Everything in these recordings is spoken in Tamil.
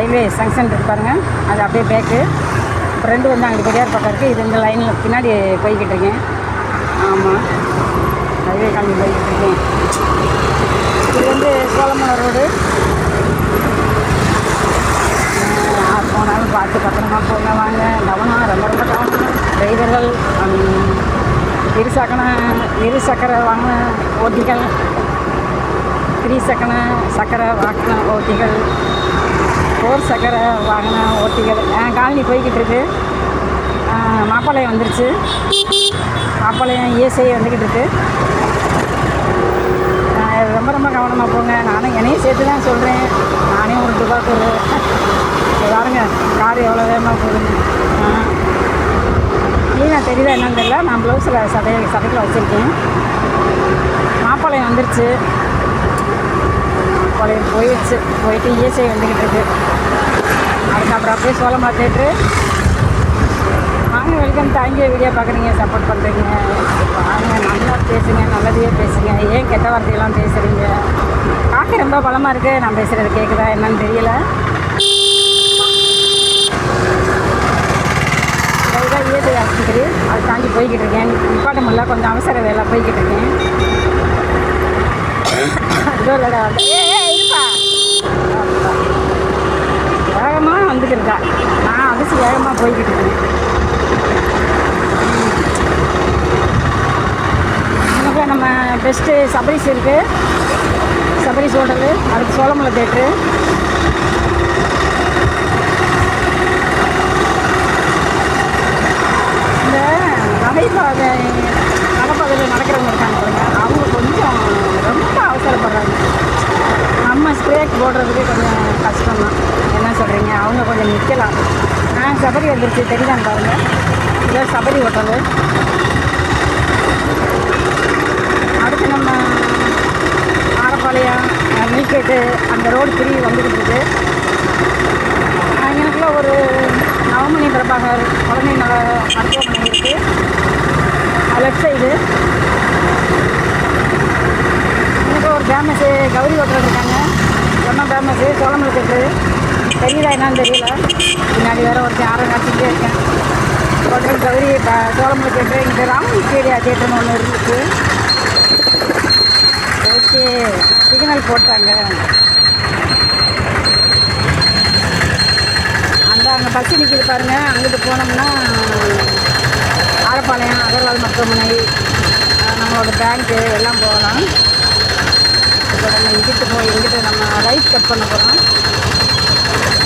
ஜங்ஷன் இருக்கு பாருங்கள் அது அப்படியே பேக்கு ஃப்ரெண்டு வந்து அங்கே பெரியார் பக்கம் இருக்குது இது இந்த லைனில் பின்னாடி போய்கிட்டு இருக்கேன். ஆமாம் ரயில்வே காலனி போய்கிட்டு இருக்கேன். இது வந்து சோழமலை ரோடு யார் போனாலும் பார்த்து பத்திரமா போங்க வாங்க. கவனம் ரொம்ப ரொம்ப கவனம் டிரைவர்கள் ஹம், இருசக்கர இருசக்கர வாங்கின ஓட்டிகள் திரிசக்கர சக்கர வாக்கின ஓட்டிகள் ஃபோர் சக்கர வாகன ஓட்டிகள். என் காலனி போய்கிட்டு இருக்கு. மாப்பாளையம் வந்துருச்சு. மாப்பாளையம் இஎஸ்ஐ வந்துக்கிட்டு இருக்கு. ரொம்ப ரொம்ப கவனமாக போங்க. நானும் என்னையும் சேர்த்து தான் சொல்கிறேன் நானே ஒரு துபாக்கூர் பாருங்க கார் எவ்வளோ வேகமாக போகுதுன்னு. நீனா தெரியுதா என்னன்னு தெரியல. நான் ப்ளவுஸில் சதை சதைக்கில் வச்சுருக்கேன். மாப்பாளையம் வந்துருச்சு. மாப்பாளையம் போயிடுச்சு போயிட்டு இஎஸ்ஐ வந்துக்கிட்டு இருக்கு. அதுக்கப்புறம் அப்படியே சோழமலை தேட்ரு வாங்க வெல்கம் தேங்க்யூ வீடியோ பார்க்குறீங்க சப்போர்ட் பண்ணுறீங்க வாங்க நல்லா பேசுங்க நல்லதையே பேசுங்க. ஏன் கெட்ட வார்த்தையெல்லாம் பேசுகிறீங்க காக்கை ரொம்ப பலமாக இருக்குது நான் பேசுகிறது கேட்குதா என்னன்னு தெரியல. இதுதான் இயற்கை ஆஸ்பத்திரி அதை தாண்டி போய்கிட்டு இருக்கேன். நிப்பாட்ட முடியல. கொஞ்சம் அவசர வேலை போய்கிட்டு இருக்கேன். இதோ இல்லைடா வேகமாக வந்துக்கிருக்கா நான் அடிச்சு வேகமாக போய்கிட்டு இருக்கேன் நமக்கு நம்ம பெஸ்ட்டு சபரிஸ் இருக்குது சபரிஸ் ஹோட்டலு அடுத்து சோழமலை தேட்ரு இந்த நடைபாதை நடைபாதையில் நடக்கிறவங்க இருக்காங்க பாருங்க. அவங்க கொஞ்சம் ரொம்ப அவசரப்படுறாங்க. நம்ம ஸ்க்ரேக் போடுறதுக்கு கொஞ்சம் கஷ்டம் தான் என்ன சொல்கிறீங்க அவங்க கொஞ்சம் நிற்கலாம் ஆ சபரி வந்துருச்சு. தெரியுதான்னு பாருங்கள் இதோ சபரி ஓட்டது அடுத்து நம்ம ஆரப்பாளையம் மில்கேட்டு அந்த ரோடு பிரிவு வந்துக்கிட்டு இருக்கு. எனக்குள்ள ஒரு நவமணி பிரபாகர் குழந்தை நல மருத்துவமனை இருக்குது லெஃப்ட் சைடு எனக்கு ஒரு ஃபேமஸ்ஸு கௌரி ஹோட்டல் இருக்காங்க ரொம்ப ஃபேமஸ்ஸு சோளமலை தேட்டரு தெரியுதா என்னன்னு தெரியல. பின்னாடி வேறு ஒருத்தன் யாரும் காட்சிக்கிட்டே இருக்கேன். Hotel Gowri Cholamalai theatre theatre இங்கே ராமகிருஷ்ணேரியா தேட்டர்னு ஒன்று இருந்துச்சு ஓகே சிக்னல் போட்டாங்க. அந்த அங்கே பஸ் நிற்கிது பாருங்கள் அங்கிட்டு போனோம்னா ஆரப்பாளையம் அகர்வால் மருத்துவமனை நம்மளோட பேங்க்கு எல்லாம் போகலாம். இப்போ நம்ம இங்கிட்டு போய் இங்கிட்டு நம்ம ரைட் கட் பண்ண போகிறோம்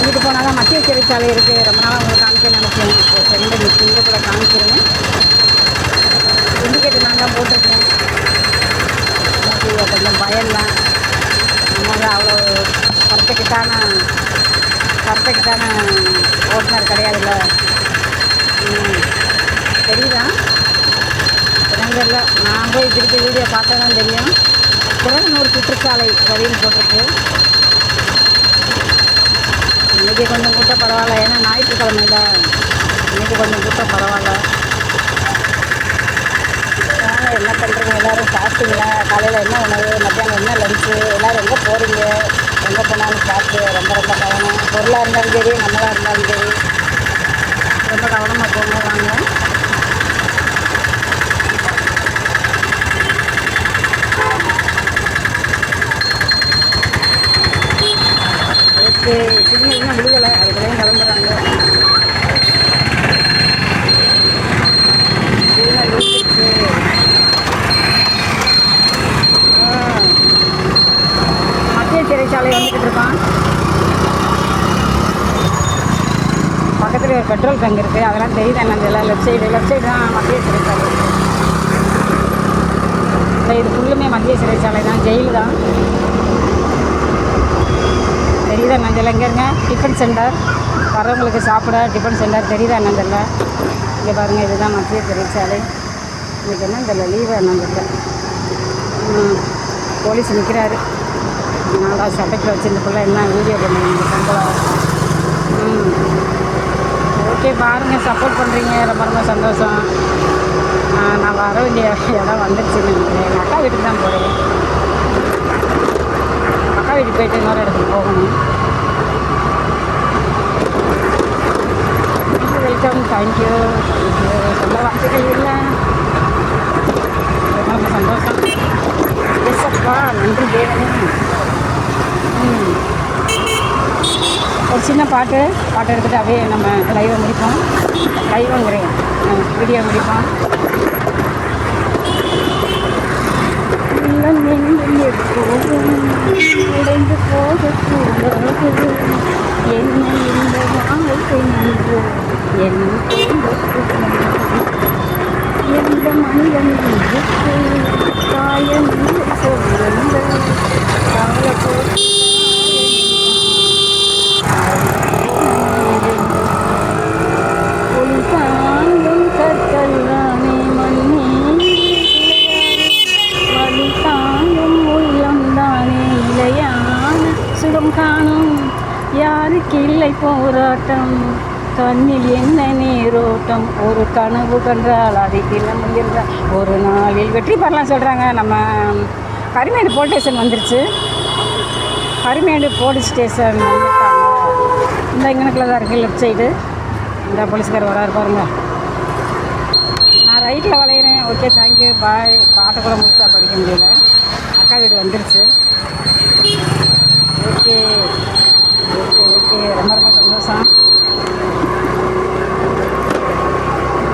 இங்கிட்டு போனால் தான் மத்திய சிறைச்சாலை இருக்குது ரொம்ப நாளாக உங்களுக்கு காமிக்க நினைச்சேன் இப்போ ஃப்ரெண்டு நிற்கி இங்கே கூட காமிக்கிறேன் இண்டிகேட்டர் நான் தான் போட்டிருக்கேன். எனக்கு கொஞ்சம் நம்ம தான். அவ்வளோ பர்ஃபெக்டான பர்ஃபெக்டான ஓட்டுநர் கிடையாதுல்ல. ம் தெரியுதா? என்னன்னு தெரியல. நான் போய் திருப்பி வீடியோ பார்த்தா தான் தெரியும். குரங்கனூர் சுற்றுச்சாலை வழின்னு போட்டிருக்கு. இன்றைக்கி கொஞ்சம் கூட்டம் பரவாயில்ல. ஏன்னா ஞாயிற்றுக்கிழமை தான் இன்றைக்கி கொஞ்சம் கூட்டம் பரவாயில்ல. வாங்க, என்ன பண்ணுறீங்க எல்லோரும் சாப்பிட்டீங்களா காலையில் என்ன உணவு? மத்தியானம் என்ன லஞ்சு எல்லோரும் எங்கே போகிறீங்க எங்கே போனாலும் சாப்பிட்டு ரொம்ப ரொம்ப கவனம். பொருளாக இருந்தாலும் சரி நம்மளாக இருந்தாலும் சரி. ரொம்ப கவனமாக போங்க வாங்க. ஓகே இன்னும் விழுகலை அதுக்குள்ளேயும் கிளம்புறாங்க. மத்திய சிறைச்சாலை வந்துக்கிட்டு இருக்கான். பக்கத்தில் ஒரு பெட்ரோல் பங்க் இருக்குது அதெல்லாம் தெரியுது என்ன தெரியல. லெஃப்ட் சைடு லெஃப்ட் சைடு தான் மத்திய சிறைச்சாலை. இல்லை இது ஃபுல்லுமே மத்திய சிறைச்சாலை தான். ஜெயில் தான். எங்கேருங்க? Tiffin centre. வரவங்களுக்கு சாப்பிட டிஃபன் சென்டர். தெரியுதா என்னன்னு இங்கே பாருங்கள் இதுதான் மத்திய தெரிவிச்சாலே எனக்கு என்ன தெரியல லீவு என்னன்னு போலீஸ் நிற்கிறாரு நல்லா சட்டைக்கு வச்சுருந்த பிள்ளை என்ன வீடியோ பண்ணுறீங்க சம்பளம் ம். ஓகே பாருங்கள் சப்போர்ட் பண்ணுறீங்க ரொம்ப ரொம்ப சந்தோஷம். நான் வர வேண்டிய இடம் வந்துருச்சுன்னு நினைக்கிறேன். எங்கள் அக்கா வீட்டுக்கு தான் போகிறேன் அக்கா வீட்டுக்கு போயிட்டு இன்னொரு இடத்துக்கு போகணும் தேங்க்யூ தேங்க்யூ சொல்ல வார்த்தைகள் இல்லை ரொம்ப சந்தோஷம் எஸ் நன்றி தேவனே. ஒரு சின்ன பாட்டு பாட்டு எடுத்துகிட்டு அப்படியே நம்ம லைவை முடிப்போம். லைவங்கிறேன் வீடியோ முடிப்போம். உடைந்து போகக்கூடாது. என்ன இந்த வாழ்க்கை நின்று என் எந்த மனிதன் இல்லை போராட்டம் கண்ணில் என்ன நீரோட்டம் ஒரு கனவு கன்றால் அதை தின முயன்ற ஒரு நாளில் வெற்றி பெறலாம் சொல்கிறாங்க நம்ம கரிமேடு போலீஸ் ஸ்டேஷன் வந்துருச்சு. கரிமேடு போலீஸ் ஸ்டேஷன் வந்துட்டாங்க. இந்த இங்கனக்குள்ள தான் இருக்குது லெஃப்ட் சைடு இந்த போலீஸ்கார் வராரு பாருங்க. நான் ரைட்டில் வளையிறேன். ஓகே தேங்க்யூ பாய் பாட்டை கூட முழுசாக படிக்க முடியல. அக்கா வீடு வந்துருச்சு. ஓகே ஓகே ஓகே ரொம்ப ரொம்ப சந்தோஷம்.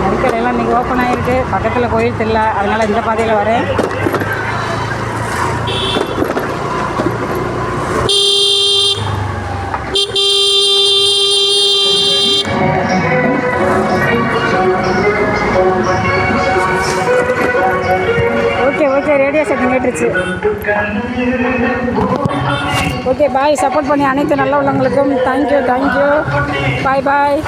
நெருக்கடையெல்லாம் இன்றைக்கி ஓப்பன் ஆகிருக்கு பக்கத்தில் கோயில் தெரியல. அதனால் இந்த பாதையில் வரேன். ரேடியோ சத்தம் கேட்டுருச்சு ஓகே பாய் சப்போர்ட் பண்ணி அனைத்து நல்ல உள்ளவங்களுக்கும் தேங்க்யூ தேங்க்யூ பாய் பாய்